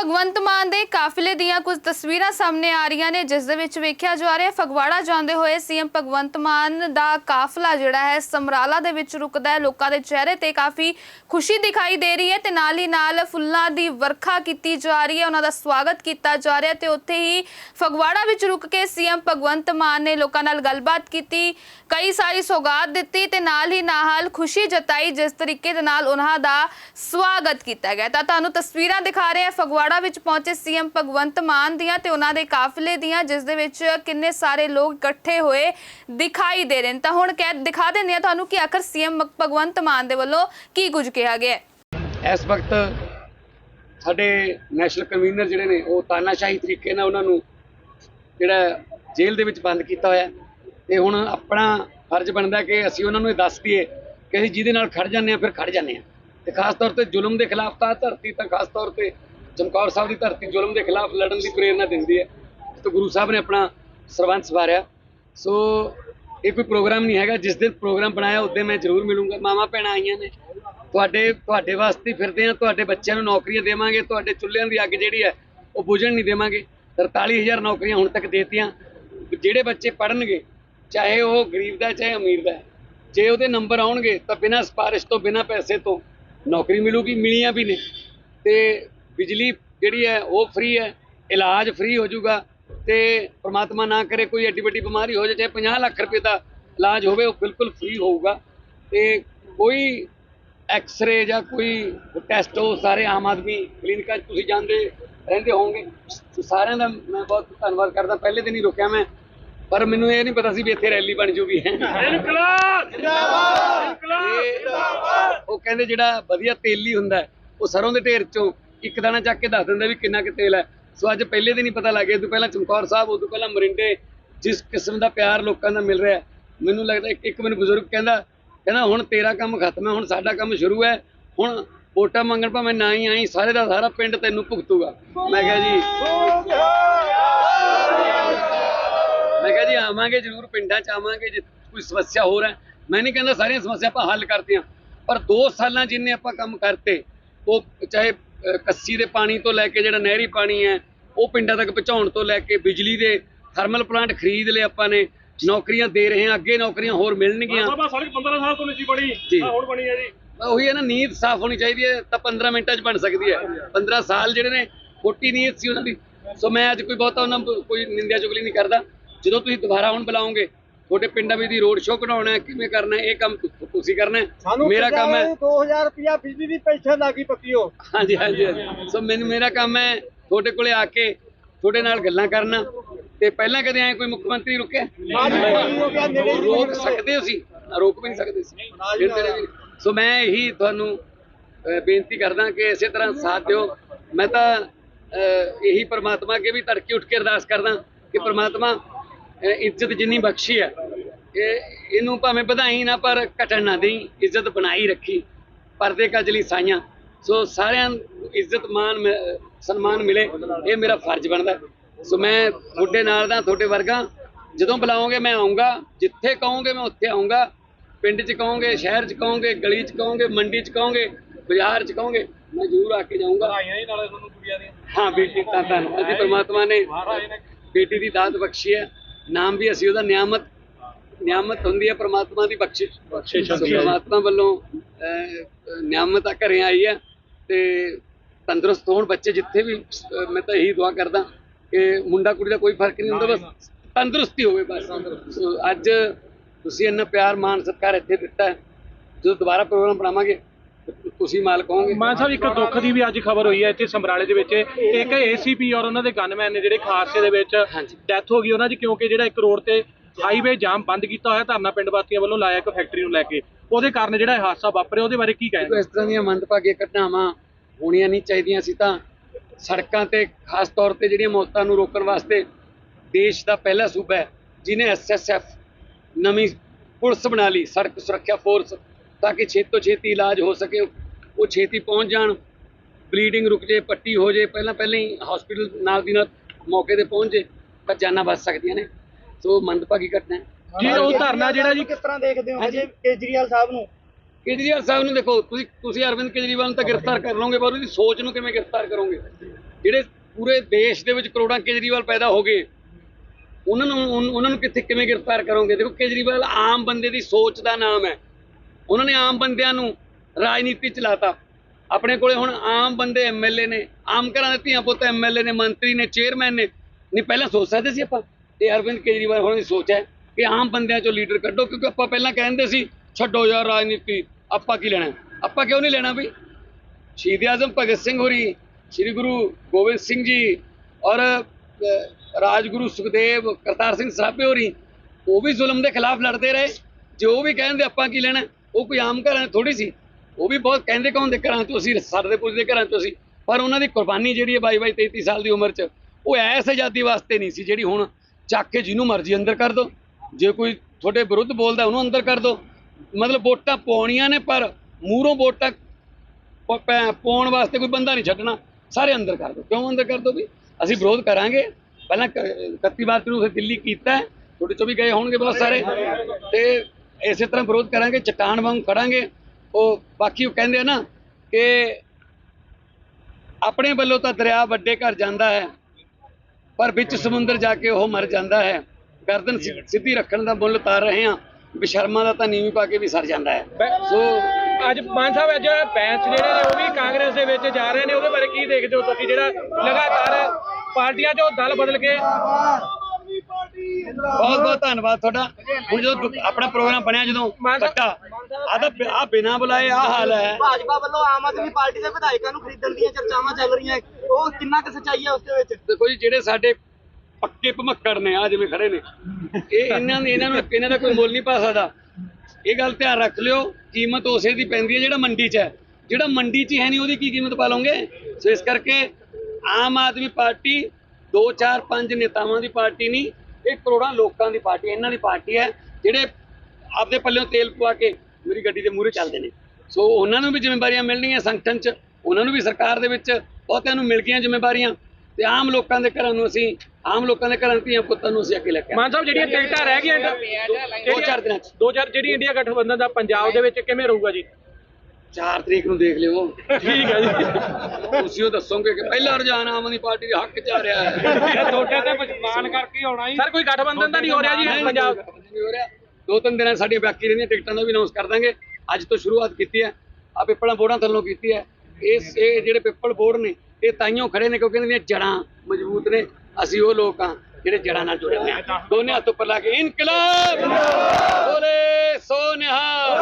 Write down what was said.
ਭਗਵੰਤ ਮਾਨ ਦੇ ਕਾਫ਼ਲੇ ਦੀਆਂ ਕੁਝ ਤਸਵੀਰਾਂ ਸਾਹਮਣੇ ਆ ਰਹੀਆਂ ਨੇ, ਜਿਸ ਦੇ ਵਿੱਚ ਵੇਖਿਆ ਜਾ ਰਿਹਾ ਫਗਵਾੜਾ ਜਾਂਦੇ ਹੋਏ ਸੀਐਮ ਭਗਵੰਤ ਮਾਨ ਦਾ ਕਾਫਲਾ ਜਿਹੜਾ ਹੈ, ਸਮਰਾਲਾ ਦੇ ਵਿੱਚ ਰੁਕਦਾ ਹੈ। ਲੋਕਾਂ ਦੇ ਚਿਹਰੇ ਤੇ ਕਾਫੀ ਖੁਸ਼ੀ ਦਿਖਾਈ ਦੇ ਰਹੀ ਹੈ ਤੇ ਨਾਲ ਹੀ ਨਾਲ ਫੁੱਲਾਂ ਦੀ ਵਰਖਾ ਕੀਤੀ ਜਾ ਰਹੀ ਹੈ, ਉਹਨਾਂ ਦਾ ਸਵਾਗਤ ਕੀਤਾ ਜਾ ਰਿਹਾ ਹੈ ਤੇ ਉੱਥੇ ਹੀ ਫਗਵਾੜਾ ਵਿੱਚ ਰੁਕ ਕੇ ਸੀਐਮ ਭਗਵੰਤ ਮਾਨ ਨੇ ਲੋਕਾਂ ਨਾਲ ਗੱਲਬਾਤ ਕੀਤੀ, ਕਈ ਸਾਰੀ ਸੌਗਾਤ ਦਿੱਤੀ ਤੇ ਨਾਲ ਹੀ ਨਾਲ ਖੁਸ਼ੀ ਜਤਾਈ, ਜਿਸ ਤਰੀਕੇ ਦੇ ਨਾਲ ਉਹਨਾਂ ਦਾ ਸਵਾਗਤ ਕੀਤਾ ਗਿਆ ਤਾਂ ਤੁਹਾਨੂੰ ਤਸਵੀਰਾਂ ਦਿਖਾ ਰਹੇ ਹਾਂ, ਫਗਵਾੜਾ ਵਿੱਚ ਪਹੁੰਚੇ ਸੀਐਮ ਭਗਵੰਤ ਮਾਨ ਦੀਆਂ ਤੇ ਉਹਨਾਂ ਦੇ ਕਾਫਲੇ ਦੀਆਂ, ਜਿਸ ਦੇ ਵਿੱਚ ਕਿੰਨੇ ਸਾਰੇ ਲੋਕ ਇਕੱਠੇ ਹੋਏ ਦਿਖਾਈ ਦੇ ਰਹੇ ਨੇ। ਤਾਂ ਹੁਣ ਕਹਿ ਦਿਖਾ ਦਿੰਦੇ ਹਾਂ ਤੁਹਾਨੂੰ ਕਿ ਆਖਰ ਸੀਐਮ ਭਗਵੰਤ ਮਾਨ ਦੇ ਵੱਲੋਂ ਕੀ ਕੁਝ ਕਿਹਾ ਗਿਆ ਇਸ ਵਕਤ ਸਾਡੇ ਨੈਸ਼ਨਲ ਕਨਵੀਨਰ ਜਿਹੜੇ ਨੇ, ਉਹ ਤਾਨਾਸ਼ਾਹੀ ਤਰੀਕੇ ਨਾਲ ਉਹਨਾਂ ਨੂੰ ਜਿਹੜਾ ਜੇਲ੍ਹ ਦੇ ਵਿੱਚ ਬੰਦ ਕੀਤਾ ਹੋਇਆ ਤੇ ਹੁਣ ਆਪਣਾ ਫਰਜ਼ ਬਣਦਾ ਕਿ ਅਸੀਂ ਉਹਨਾਂ ਨੂੰ ਇਹ ਦੱਸ ਦਈਏ ਕਿ ਅਸੀਂ ਜਿਹਦੇ ਨਾਲ ਖੜ ਜਾਂਦੇ ਆ ਫਿਰ ਖੜ ਜਾਂਦੇ ਆ ਤੇ ਖਾਸ ਤੌਰ ਤੇ ਜ਼ੁਲਮ ਦੇ ਖਿਲਾਫ ਤਾਂ ਧਰਤੀ ਤਾਂ ਖਾਸ ਤੌਰ ਤੇ ਚਮਕੌਰ ਸਾਹਿਬ ਦੀ ਧਰਤੀ ਜ਼ੁਲਮ ਦੇ ਖਿਲਾਫ ਲੜਨ ਦੀ ਪ੍ਰੇਰਣਾ ਦਿੰਦੀ ਹੈ। ਤੇ ਗੁਰੂ ਸਾਹਿਬ ਨੇ ਆਪਣਾ ਸਰਬੰਸ ਸਵਾਰਿਆ। ਸੋ ਇਹ ਕੋਈ ਪ੍ਰੋਗਰਾਮ ਨਹੀਂ ਹੈਗਾ। ਜਿਸ ਦਿਨ ਪ੍ਰੋਗਰਾਮ ਬਣਾਇਆ ਉਹਦੇ ਮੈਂ ਜ਼ਰੂਰ ਮਿਲੂੰਗਾ। ਮਾਮਾ ਭੈਣਾਂ ਆਈਆਂ ਨੇ। ਤੁਹਾਡੇ ਤੁਹਾਡੇ ਵਾਸਤੇ ਫਿਰਦੇ ਆ ਤੁਹਾਡੇ ਬੱਚਿਆਂ ਨੂੰ ਨੌਕਰੀਆਂ ਦੇਵਾਂਗੇ। ਤੁਹਾਡੇ ਚੁੱਲ੍ਹਿਆਂ ਦੀ ਅੱਗ ਜਿਹੜੀ ਹੈ, ਉਹ ਬੁਝਣ ਨਹੀਂ ਦੇਵਾਂਗੇ। 43000 ਨੌਕਰੀਆਂ ਹੁਣ ਤੱਕ ਦੇਤੀਆਂ। ਜਿਹੜੇ ਬੱਚੇ ਪੜਨਗੇ ਚਾਹੇ ਉਹ ਗਰੀਬ ਦਾ ਚਾਹੇ ਅਮੀਰ ਦਾ ਜੇ ਉਹਦੇ ਨੰਬਰ ਆਉਣਗੇ, ਤਾਂ ਬਿਨਾਂ ਸਿਫਾਰਿਸ਼ ਤੋਂ, ਬਿਨਾਂ ਪੈਸੇ ਤੋਂ ਨੌਕਰੀ ਮਿਲੂਗੀ, ਮਿਲੀਆਂ ਵੀ ਨੇ। ਤੇ ਬਿਜਲੀ ਜਿਹੜੀ ਹੈ ਉਹ ਫ੍ਰੀ ਹੈ ਇਲਾਜ ਫ੍ਰੀ ਹੋ ਜਾਊਗਾ ਤੇ ਪ੍ਰਮਾਤਮਾ ਨਾ ਕਰੇ ਕੋਈ ਐਡੀ ਵੱਡੀ ਬਿਮਾਰੀ ਹੋ ਜਾਏ ਚਾਹੇ 50 ਲੱਖ ਰੁਪਏ ਦਾ ਇਲਾਜ ਹੋਵੇ ਉਹ ਬਿਲਕੁਲ ਫ੍ਰੀ ਹੋਊਗਾ। ਤੇ ਕੋਈ ਐਕਸ-ਰੇ ਜਾਂ ਕੋਈ ਟੈਸਟ ਉਹ ਸਾਰੇ ਆਮ ਆਦਮੀ ਕਲੀਨਿਕਾਂ 'ਚ ਤੁਸੀਂ ਜਾਂਦੇ ਰਹਿੰਦੇ ਹੋਵੋਗੇ। ਸਾਰਿਆਂ ਦਾ ਮੈਂ ਬਹੁਤ ਧੰਨਵਾਦ ਕਰਦਾ। ਪਹਿਲੇ ਦਿਨ ਹੀ ਰੁਕਿਆ ਮੈਂ ਪਰ ਮੈਨੂੰ ਇਹ ਨਹੀਂ ਪਤਾ ਸੀ ਵੀ ਇੱਥੇ ਰੈਲੀ ਬਣ ਜੂਗੀ। ਇਨਕਲਾਬ! ਜਿੰਦਾਬਾਦ! ਉਹ ਕਹਿੰਦੇ ਜਿਹੜਾ ਵਧੀਆ ਤੇਲੀ ਹੁੰਦਾ ਹੈ, ਉਹ ਸਰੋਂ ਦੇ ਢੇਰ ਚੋਂ ਇੱਕ ਦਾਣਾ ਚੱਕ ਕੇ ਦੱਸ ਦਿੰਦਾ ਵੀ ਕਿੰਨਾ ਕੁ ਤੇਲ ਹੈ। ਸੋ ਅੱਜ ਪਹਿਲੇ ਦਿਨ ਹੀ ਪਤਾ ਲੱਗ ਗਿਆ ਤੋਂ ਪਹਿਲਾਂ ਚਮਕੌਰ ਸਾਹਿਬ, ਉਦੋਂ ਪਹਿਲਾਂ ਮਰਿੰਡੇ, ਜਿਸ ਕਿਸਮ ਦਾ ਪਿਆਰ ਲੋਕਾਂ ਦਾ ਮਿਲ ਰਿਹਾ ਮੈਨੂੰ ਲੱਗਦਾ ਇੱਕ ਇੱਕ ਮੈਨੂੰ ਬਜ਼ੁਰਗ ਕਹਿੰਦਾ ਕਹਿੰਦਾ ਹੁਣ ਤੇਰਾ ਕੰਮ ਖਤਮ ਹੈ, ਹੁਣ ਸਾਡਾ ਕੰਮ ਸ਼ੁਰੂ ਹੈ, ਹੁਣ ਵੋਟਾਂ ਮੰਗਣ ਭਾਵੇਂ ਨਾ ਹੀ ਆਈ, ਸਾਰੇ ਦਾ ਸਾਰਾ ਪਿੰਡ ਤੈਨੂੰ ਭੁਗਤੂਗਾ। ਮੈਂ ਕਿਹਾ ਜੀ, ਮੈਂ ਕਿਹਾ ਜੀ, ਆਵਾਂਗੇ ਜ਼ਰੂਰ, ਪਿੰਡਾਂ 'ਚ ਆਵਾਂਗੇ, ਜੇ ਕੋਈ ਸਮੱਸਿਆ ਹੋਰ ਹੈ। ਮੈਂ ਨਹੀਂ ਕਹਿੰਦਾ ਸਾਰੀਆਂ ਸਮੱਸਿਆ ਆਪਾਂ ਹੱਲ ਕਰਦੇ ਹਾਂ ਪਰ 2 ਸਾਲਾਂ ਜਿੰਨੇ ਆਪਾਂ ਕੰਮ ਕਰਤੇ, ਉਹ ਚਾਹੇ ਕੱਸੀ ਦੇ ਪਾਣੀ ਤੋਂ ਲੈ ਕੇ ਜਿਹੜਾ ਨਹਿਰੀ ਪਾਣੀ ਹੈ ਉਹ ਪਿੰਡਾਂ ਤੱਕ ਪਹੁੰਚਾਉਣ ਤੋਂ ਲੈ ਕੇ ਬਿਜਲੀ ਦੇ ਥਰਮਲ ਪਲਾਂਟ ਖਰੀਦ ਲਏ ਆਪਾਂ ਨੇ ਨੌਕਰੀਆਂ ਦੇ ਰਹੇ ਹਾਂ ਅੱਗੇ ਨੌਕਰੀਆਂ ਹੋਰ ਮਿਲਣਗੀਆਂ। ਬਾਬਾ ਸੜਕ 15 ਸਾਲ ਤੋਂ ਨਹੀਂ ਸੀ ਬਣੀ ਹੁਣ ਬਣੀ ਹੈ ਜੀ। ਉਹੀ ਹੈ ਨਾ ਨੀਤ ਸਾਫ਼ ਹੋਣੀ ਚਾਹੀਦੀ ਹੈ ਤਾਂ 15 ਮਿੰਟਾਂ 'ਚ ਬਣ ਸਕਦੀ ਹੈ। 15 ਸਾਲ ਜਿਹੜੇ ਨੇ ਖੋਟੀ ਨੀਤ ਸੀ ਉਹਨਾਂ ਦੀ। ਸੋ ਮੈਂ ਅੱਜ ਕੋਈ ਬਹੁਤਾ ਉਹਨਾਂ ਕੋਈ ਨਿੰਦਿਆ ਚੁਗਲੀ ਨਹੀਂ ਕਰਦਾ। ਜਦੋਂ ਤੁਸੀਂ ਦੁਬਾਰਾ ਹੁਣ ਬੁਲਾਓਗੇ ਤੁਹਾਡੇ ਪਿੰਡਾਂ ਵਿੱਚ ਦੀ ਰੋਡ ਸ਼ੋਅ ਕਢਾਉਣਾ ਹੈ ਕਿਵੇਂ ਕਰਨਾ ਹੈ ਇਹ ਕੰਮ ਤੁ- ਤੁਸੀਂ ਕਰਨਾ ਹੈ? ਮੇਰਾ ਕੰਮ ਹੈ 2000 ਰੁਪਿਆ ਬਿਜਲੀ ਦੀ ਪੈਨਸ਼ਨ ਲੱਗੀ ਪੱਕੀ ਹੋ ਹਾਂਜੀ ਹਾਂਜੀ ਹਾਂਜੀ। ਸੋ ਮੈਨੂੰ ਮੇਰਾ ਕੰਮ ਹੈ ਤੁਹਾਡੇ ਕੋਲੇ ਆ ਕੇ ਤੁਹਾਡੇ ਨਾਲ ਗੱਲਾਂ ਕਰਨਾ। ਤੇ ਪਹਿਲਾਂ ਕਦੇ ਐ ਕੋਈ ਮੁੱਖ ਮੰਤਰੀ ਰੁਕਿਆ? ਰੋਕ ਸਕਦੇ ਹੋ ਸੀ ਰੋਕ ਵੀ ਨਹੀਂ ਸਕਦੇ ਸੀ ਜਿਹੜੇ ਤੇਰੇ ਵੀ- ਸੋ ਮੈਂ ਇਹੀ ਤੁਹਾਨੂੰ ਅਹ, ਬੇਨਤੀ ਕਰਦਾ ਕਿ ਇਸੇ ਤਰ੍ਹਾਂ ਸਾਥ ਦਿਓ। ਮੈਂ ਤਾਂ ਅਹ, ਇਹੀ ਪ੍ਰਮਾਤਮਾ ਅੱਗੇ ਵੀ ਤੜਕੇ ਉੱਠ ਕੇ ਅਰਦਾਸ ਕਰਦਾ ਕਿ ਪ੍ਰਮਾਤਮਾ ਇੱਜ਼ਤ ਜਿੰਨੀ ਬਖਸ਼ੀ ਹੈ ਇਹ ਇਹਨੂੰ ਭਾਵੇਂ ਵਧਾਈ ਨਾ ਪਰ ਘਟਣ ਨਾ ਦੇਈ ਇੱਜ਼ਤ ਬਣਾਈ ਰੱਖੀ ਪਰਦੇ ਕਜਲੀ ਸਾਈਆਂ। ਸੋ ਸਾਰਿਆਂ ਨੂੰ ਇੱਜ਼ਤ ਮਾਨ ਸਨਮਾਨ ਮਿਲੇ ਇਹ ਮੇਰਾ ਫਰਜ਼ ਬਣਦਾ। ਸੋ ਮੈਂ ਤੁਹਾਡੇ ਨਾਲ ਦਾ ਤੁਹਾਡੇ ਵਰਗਾ ਜਦੋਂ ਬੁਲਾਓਗੇ ਮੈਂ ਆਉਂਗਾ ਜਿੱਥੇ ਕਹੋਗੇ ਮੈਂ ਉੱਥੇ ਆਉਂਗਾ ਪਿੰਡ 'ਚ ਕਹੋਗੇ ਸ਼ਹਿਰ 'ਚ ਕਹੋਗੇ ਗਲੀ 'ਚ ਕਹੋਗੇ ਮੰਡੀ 'ਚ ਕਹੋਗੇ ਬਾਜ਼ਾਰ 'ਚ ਕਹੋਗੇ ਮੈਂ ਜ਼ਰੂਰ ਆ ਕੇ ਜਾਊਂਗਾ। ਹੀ ਨਾਲੇ ਤੁਹਾਨੂੰ ਕੁੜੀਆਂ ਦੀਆਂ। ਹਾਂ ਬੇਟੀ ਤਾਂ ਧੰਨਵਾਦ ਜੀ ਪ੍ਰਮਾਤਮਾ ਨੇ ਬੇਟੀ ਦੀ ਦਾਤ ਬਖਸ਼ੀ ਹੈ। ਨਾਮ ਵੀ ਅਸੀਂ ਉਹਦਾ ਨਿਆਮਤ ਨਿਆਮਤ ਹੁੰਦੀ ਹੈ ਪ੍ਰਮਾਤਮਾ ਦੀ ਬਖਸ਼ਿਸ਼ ਬਖਸ਼ਿਸ਼ ਹੁੰਦੀ ਹੈ। ਪ੍ਰਮਾਤਮਾ ਵੱਲੋਂ ਨਿਆਮਤ ਆ ਘਰੇ ਆਈ ਹੈ ਤੇ ਤੰਦਰੁਸਤ ਹੋਣ ਬੱਚੇ ਜਿੱਥੇ ਵੀ ਮੈਂ ਤਾਂ ਇਹੀ ਦੁਆ ਕਰਦਾ ਕਿ ਮੁੰਡਾ ਕੁੜੀ ਦਾ ਕੋਈ ਫ਼ਰਕ ਨਹੀਂ ਹੁੰਦਾ ਬਸ ਤੰਦਰੁਸਤੀ ਹੋਵੇ ਬਸ ਅੱਜ ਤੁਸੀਂ ਇੰਨਾ ਪਿਆਰ ਮਾਨ ਸਤਿਕਾਰ ਇੱਥੇ ਦਿੱਤਾ ਜਦੋਂ ਦੁਬਾਰਾ ਪ੍ਰੋਗਰਾਮ ਬਣਾਵਾਂਗੇ ਤੁਸੀਂ ਮਾਲਕ ਹੋਵੋਗੇ? ਮਾਨ ਸਾਹਿਬ ਇੱਕ ਦੁੱਖ ਦੀ ਵੀ ਅੱਜ ਖਬਰ ਹੋਈ ਹੈ ਇੱਥੇ ਸਮਰਾਲੇ ਦੇ ਵਿੱਚ। ਇੱਕ ਏਸੀਪੀ ਔਰ ਉਹਨਾਂ ਦੇ ਗਨਮੈਨ ਨੇ ਜਿਹੜੇ ਖਾਸੇ ਦੇ ਵਿੱਚ। ਡੈਥ ਹੋ ਗਈ ਉਹਨਾਂ ਦੀ ਕਿਉਂਕਿ ਜਿਹੜਾ ਇੱਕ ਰੋਡ ਤੇ ਹਾਈਵੇ ਜਾਮ ਬੰਦ ਕੀਤਾ ਹੋਇਆ ਧਰਨਾ ਪਿੰਡ ਵਾਸੀਆਂ ਵੱਲੋਂ ਲਾਇਆ ਇੱਕ ਫੈਕਟਰੀ ਨੂੰ ਲੈ ਕੇ। ਉਹਦੇ ਕਾਰਨ ਜਿਹੜਾ ਇਹ ਹਾਦਸਾ ਵਾਪਰਿਆ ਉਹਦੇ ਬਾਰੇ ਕੀ ਕਹਿਣਾ ਇਸ ਤਰ੍ਹਾਂ ਦੀਆਂ ਮੰਦਭਾਗੀਆਂ ਘਟਨਾਵਾਂ ਹੋਣੀਆਂ ਨਹੀਂ ਚਾਹੀਦੀਆਂ ਸੀ ਤਾਂ ਸੜਕਾਂ ਤੇ ਖਾਸ ਤੌਰ ਤੇ ਜਿਹੜੀਆਂ ਮੌਤਾਂ ਨੂੰ ਰੋਕਣ ਵਾਸਤੇ ਦੇਸ਼ ਦਾ ਪਹਿਲਾ ਸੂਬਾ ਹੈ ਜਿਨੇ ਐਸਐਸਐਫ ਨਵੀਂ ਪੁਲਿਸ ਬਣਾ ਲਈ ਸੜਕ ਸੁਰੱਖਿਆ ਫੋਰਸ। ਤਾਂ ਕਿ ਛੇਤੀ ਤੋਂ ਛੇਤੀ ਇਲਾਜ ਹੋ ਸਕੇ ਉਹ ਛੇਤੀ ਪਹੁੰਚ ਜਾਣ ਬਲੀਡਿੰਗ ਰੁਕ ਜੇ ਪੱਟੀ ਹੋ ਜੇ ਪਹਿਲਾਂ ਪਹਿਲਾਂ ਹੀ ਹਸਪੀਟਲ ਨਾਲ ਦੀ ਨਾਲ ਮੌਕੇ ਤੇ ਪਹੁੰਚ ਜੇ ਤਾਂ ਜਾਨਾਂ ਬਚ ਸਕਦੀਆਂ ਨੇ। ਸੋ ਮੰਦਭਾਗੀ ਘਟਨਾ ਹੈ। ਜੀ ਉਹ ਧਰਨਾ ਜਿਹੜਾ ਜੀ ਕਿਸ ਤਰ੍ਹਾਂ ਦੇਖਦੇ ਹੋ? ਜੇ ਕੇਜਰੀਵਾਲ ਸਾਹਿਬ ਨੂੰ? ਕੇਜਰੀਵਾਲ ਸਾਹਿਬ ਨੂੰ ਦੇਖੋ ਤੁਸੀਂ ਤੁਸੀਂ ਅਰਵਿੰਦ ਕੇਜਰੀਵਾਲ ਨੂੰ ਤਾਂ ਗ੍ਰਿਫਤਾਰ ਕਰ ਲਓਗੇ ਪਰ ਉਹਦੀ ਸੋਚ ਨੂੰ ਕਿਵੇਂ ਗ੍ਰਿਫਤਾਰ ਕਰੋਗੇ? ਜਿਹੜੇ ਪੂਰੇ ਦੇਸ਼ ਦੇ ਵਿੱਚ ਕਰੋੜਾਂ ਕੇਜਰੀਵਾਲ ਪੈਦਾ ਹੋ ਗਏ ਉਹਨਾਂ ਨੂੰ ਉਹਨਾਂ ਨੂੰ ਕਿੱਥੇ ਕਿਵੇਂ ਗ੍ਰਿਫਤਾਰ ਕਰੋਗੇ? ਦੇਖੋ ਕੇਜਰੀਵਾਲ ਆਮ ਬੰਦੇ ਦੀ ਸੋਚ ਦਾ ਨਾਮ ਹੈ। ਉਹਨਾਂ ਨੇ ਆਮ ਬੰਦਿਆਂ ਨੂੰ ਰਾਜਨੀਤੀ ਚ ਲਾਤਾ। ਆਪਣੇ ਕੋਲੇ ਹੁਣ ਆਮ ਬੰਦੇ ਐਮਐਲਏ ਨੇ, ਆਮ ਘਰਾਂ ਦੇ ਧੀਆਂ ਪੁੱਤ ਐਮਐਲਏ ਨੇ, ਮੰਤਰੀ ਨੇ, ਚੇਅਰਮੈਨ ਨੇ। ਨਹੀਂ, ਪਹਿਲਾਂ ਸੋਚ ਸਕਦੇ ਸੀ ਆਪਾਂ? ਇਹ ਅਰਵਿੰਦ ਕੇਜਰੀਵਾਲ ਹੋਣਾ ਦੀ ਸੋਚ ਹੈ ਕਿ ਆਮ ਬੰਦਿਆਂ ਚੋਂ ਲੀਡਰ ਕੱਢੋ, ਕਿਉਂਕਿ ਆਪਾਂ ਪਹਿਲਾਂ ਕਹਿੰਦੇ ਸੀ, ਛੱਡੋ ਯਾਰ ਰਾਜਨੀਤੀ, ਆਪਾਂ ਕੀ ਲੈਣਾ? ਆਪਾਂ ਕਿਉਂ ਨਹੀਂ ਲੈਣਾ ਵੀ ਸ਼ਹੀਦ ਆਜ਼ਮ, ਭਗਤ ਸਿੰਘ ਹੋਰੀ, ਸ੍ਰੀ ਗੁਰੂ ਗੋਬਿੰਦ ਸਿੰਘ ਜੀ ਔਰ ਰਾਜਗੁਰੂ ਸੁਖਦੇਵ ਕਰਤਾਰ ਸਿੰਘ ਸਰਾਭੇ ਹੋਰੀ, ਉਹ ਵੀ ਜ਼ੁਲਮ ਦੇ ਖਿਲਾਫ ਲੜਦੇ ਰਹੇ। ਜੇ ਉਹ ਵੀ ਕਹਿੰਦੇ ਆਪਾਂ ਕੀ ਲੈਣਾ? ਉਹ ਕੋਈ ਆਮ ਘਰਾਂ ਥੋੜੀ ਸੀ। ਉਹ ਵੀ ਬਹੁਤ ਕਹਿੰਦੇ ਕੌਣ ਦੇ ਘਰਾਂ 'ਚੋਂ ਅਸੀਂ ਸਰਦੇ ਪੁੱਜਦੇ ਘਰਾਂ 'ਚੋਂ ਸੀ ਪਰ ਉਹਨਾਂ ਦੀ ਕੁਰਬਾਨੀ ਜਿਹੜੀ ਹੈ ਬਾਈ ਬਾਈ 33 ਸਾਲ ਦੀ ਉਮਰ 'ਚ, ਉਹ ਐਸ ਆਜ਼ਾਦੀ ਵਾਸਤੇ ਨਹੀਂ ਸੀ, ਜਿਹੜੀ ਹੁਣ ਚੱਕ ਕੇ ਜਿਹਨੂੰ ਮਰਜ਼ੀ ਅੰਦਰ ਕਰ ਦੋ। ਜੇ ਕੋਈ ਤੁਹਾਡੇ ਵਿਰੁੱਧ ਬੋਲਦਾ, ਉਹਨੂੰ ਅੰਦਰ ਕਰ ਦੋ। ਮਤਲਬ ਵੋਟਾਂ ਪਾਉਣੀਆਂ ਨੇ, ਪਰ ਮੂਹਰੋਂ ਵੋਟਾਂ ਪ- ਪਾਉਣ ਵਾਸਤੇ ਕੋਈ ਬੰਦਾ ਨਹੀਂ ਛੱਡਣਾ। ਸਾਰੇ ਅੰਦਰ ਕਰ ਦੋ। ਕਿਉਂ ਅੰਦਰ ਕਰ ਦੋ ਵੀ ਅਸੀਂ ਵਿਰੋਧ ਕਰਾਂਗੇ। ਪਹਿਲਾਂ ਕ- 31 ਮਾਰਚ ਨੂੰ ਦਿੱਲੀ ਕੀਤਾ। ਤੁਹਾਡੇ ਚੋਂ ਵੀ ਗਏ ਹੋਣਗੇ ਬਹੁਤ ਸਾਰੇ। ਤੇ ਇਸੇ ਤਰ੍ਹਾਂ ਵਿਰੋਧ ਕਰਾਂਗੇ ਚਟਾਨ ਵਾਂਗ ਖੜਾਂਗੇ। ਉਹ ਬਾਕੀ ਉਹ ਕਹਿੰਦੇ ਆ ਨਾ ਕਿ ਆਪਣੇ ਵੱਲੋਂ ਤਾਂ ਦਰਿਆ ਵੱਡੇ ਘਰ ਜਾਂਦਾ ਹੈ ਪਰ ਵਿੱਚ ਸਮੁੰਦਰ ਜਾ ਕੇ ਉਹ ਮਰ ਜਾਂਦਾ ਹੈ। ਗਰਦਨ ਸਿੱਧੀ ਰੱਖਣ ਦਾ ਮੁੱਲ ਤਾਰ ਰਹੇ ਹਾਂ। ਬਸ਼ਰਮਾ ਦਾ ਤਾਂ ਨੀਵੀਂ ਪਾ ਕੇ ਵੀ ਸਰ ਜਾਂਦਾ ਹੈ। ਸੋ ਅੱਜ ਮਾਨ ਸਾਹਿਬ ਅੱਜ ਬੈਂਚ ਜਿਹੜੇ ਨੇ ਉਹ ਵੀ ਕਾਂਗਰਸ ਦੇ ਵਿੱਚ ਜਾ ਰਹੇ ਨੇ। ਉਹਦੇ ਬਾਰੇ ਕੀ ਦੇਖਦੇ ਹੋ ਤੁਸੀਂ? ਜਿਹੜਾ ਲਗਾਤਾਰ ਪਾਰਟੀਆਂ 'ਚੋਂ ਦਲ ਬਦਲ ਕੇ ਬਹੁਤ ਬਹੁਤ ਧੰਨਵਾਦ ਤੁਹਾਡਾ। ਹੁਣ ਜਦੋਂ ਆਪਣਾ ਪ੍ਰੋਗਰਾਮ ਬਣਿਆ ਜਦੋਂ ਕੱਟਾ ਆ ਤਾਂ ਆ ਬਿਨਾ ਬੁਲਾਏ ਆ ਹਾਲ ਹੈ। ਭਾਜਪਾ ਵੱਲੋਂ ਆਮ ਆਦਮੀ ਪਾਰਟੀ ਦੇ ਵਿਧਾਇਕਾਂ ਨੂੰ ਖਰੀਦਣ ਦੀਆਂ ਚਰਚਾਵਾਂ ਚੱਲ ਰਹੀਆਂ ਉਹ ਕਿੰਨਾ ਕੁ ਸੱਚਾਈ ਹੈ ਉਸ ਦੇ ਵਿੱਚ? ਦੇਖੋ ਜੀ ਜਿਹੜੇ ਸਾਡੇ ਪੱਕੇ ਭਮੱਕੜ ਨੇ ਆ ਜਿਵੇਂ ਖੜੇ ਨੇ ਇਹ ਇਹਨਾਂ ਨੇ ਇਹਨਾਂ ਨੂੰ ਇਹਨਾਂ ਦਾ ਕੋਈ ਮੁੱਲ ਨਹੀਂ ਪਾ ਸਕਦਾ। ਇਹ ਗੱਲ ਧਿਆਨ ਰੱਖ ਲਿਓ ਕੀਮਤ ਉਸੇ ਦੀ ਪੈਂਦੀ ਹੈ ਜਿਹੜਾ ਮੰਡੀ 'ਚ ਹੈ। ਜਿਹੜਾ ਮੰਡੀ 'ਚ ਹੈ ਨਹੀਂ ਉਹਦੀ ਕੀ ਕੀਮਤ ਪਾ ਲਓਗੇ? ਸੋ ਇਸ ਕਰਕੇ ਆਮ ਆਦਮੀ ਪਾਰਟੀ 2 4 5 ਨੇਤਾਵਾਂ ਦੀ ਪਾਰਟੀ ਨਹੀਂ ਇਹ ਕਰੋੜਾਂ ਲੋਕਾਂ ਦੀ ਪਾਰਟੀ ਇਹਨਾਂ ਦੀ ਪਾਰਟੀ ਹੈ ਜਿਹੜੇ ਆਪਦੇ ਪੱਲਿਓਂ ਤੇਲ ਪਵਾ ਕੇ ਮੇਰੀ ਗੱਡੀ ਦੇ ਮੂਹਰੇ ਚੱਲਦੇ ਨੇ। ਸੋ ਉਹਨਾਂ ਨੂੰ ਵੀ ਜ਼ਿੰਮੇਵਾਰੀਆਂ ਮਿਲਣੀਆਂ ਸੰਗਠਨ 'ਚ ਉਹਨਾਂ ਨੂੰ ਵੀ ਸਰਕਾਰ ਦੇ ਵਿੱਚ ਬਹੁਤਿਆਂ ਨੂੰ ਮਿਲ ਗਈਆਂ ਜ਼ਿੰਮੇਵਾਰੀਆਂ ਤੇ ਆਮ ਲੋਕਾਂ ਦੇ ਘਰਾਂ ਨੂੰ ਅਸੀਂ ਆਮ ਲੋਕਾਂ ਦੇ ਘਰਾਂ ਦੀਆਂ ਪੁੱਤਾਂ ਨੂੰ ਅਸੀਂ ਅੱਗੇ ਲੈ ਕੇ ਮਾਨ ਸਾਹਿਬ ਜਿਹੜੀਆਂ ਟਿਕਟਾਂ ਰਹਿ ਗਈਆਂ ਦੋ ਚਾਰ ਦਿਨਾਂ 'ਚ। ਦੋ ਚਾਰ ਜਿਹੜੀ ਇੰਡੀਆ ਗਠਬੰਧਨ ਦਾ ਪੰਜਾਬ ਦੇ ਵਿੱਚ ਕਿਵੇਂ ਰਹੂਗਾ ਜੀ? 4 ਤਰੀਕ ਨੂੰ ਦੇਖ ਲਿਓ। ਠੀਕ ਹੈ ਜੀ। ਤੁਸੀਂ ਉਹ ਦੱਸੋਗੇ ਕਿ ਪਹਿਲਾ ਰੁਝਾਨ ਆਮ ਆਦਮੀ ਪਾਰਟੀ ਦੇ ਹੱਕ 'ਚ ਆ ਰਿਹਾ ਹੈ। ਇਹ ਤੁਹਾਡੇ ਤੇ ਪਛਤਾਨ ਕਰਕੇ ਆਉਣਾ ਜੀ। ਸਰ ਕੋਈ ਗਠਬੰਧਨ ਤਾਂ ਨਹੀਂ ਹੋ ਰਿਹਾ ਜੀ ਪੰਜਾਬ। ਨਹੀਂ ਹੋ ਰਿਹਾ। ਦੋ ਤਿੰਨ ਦਿਨਾਂ ਸਾਡੀਆਂ ਬਾਕੀ ਰਹਿੰਦੀਆਂ ਟਿਕਟਾਂ ਦਾ ਵੀ ਅਨਾਉਂਸ ਕਰ ਦਾਂਗੇ। ਅੱਜ ਤੋਂ ਸ਼ੁਰੂਆਤ ਕੀਤੀ ਹੈ। ਆ ਪਿੱਪਲਾਂ ਬੋਰਡਾਂ ਥੱਲੋਂ ਕੀਤੀ ਹੈ। ਇਸ ਇਹ ਜਿਹੜੇ ਪਿੱਪਲ ਬੋਰਡ ਨੇ ਇਹ ਤਾਈਓ ਖੜੇ ਨੇ ਕਿਉਂਕਿ ਇਹਨਾਂ ਦੀਆਂ ਜੜਾਂ ਮਜ਼ਬੂਤ ਨੇ। ਅਸੀਂ ਉਹ ਲੋਕ ਹਾਂ ਜਿਹੜੇ ਜੜਾਂ ਨਾਲ ਜੁੜੇ ਹੋਏ ਆ ਦੋਨੇ ਹੱਥ ਉੱਪਰ ਲਾ ਕੇ ਇਨਕਲਾਬ! ਬੋਲੇ ਸੋ ਨਿਹਾਲ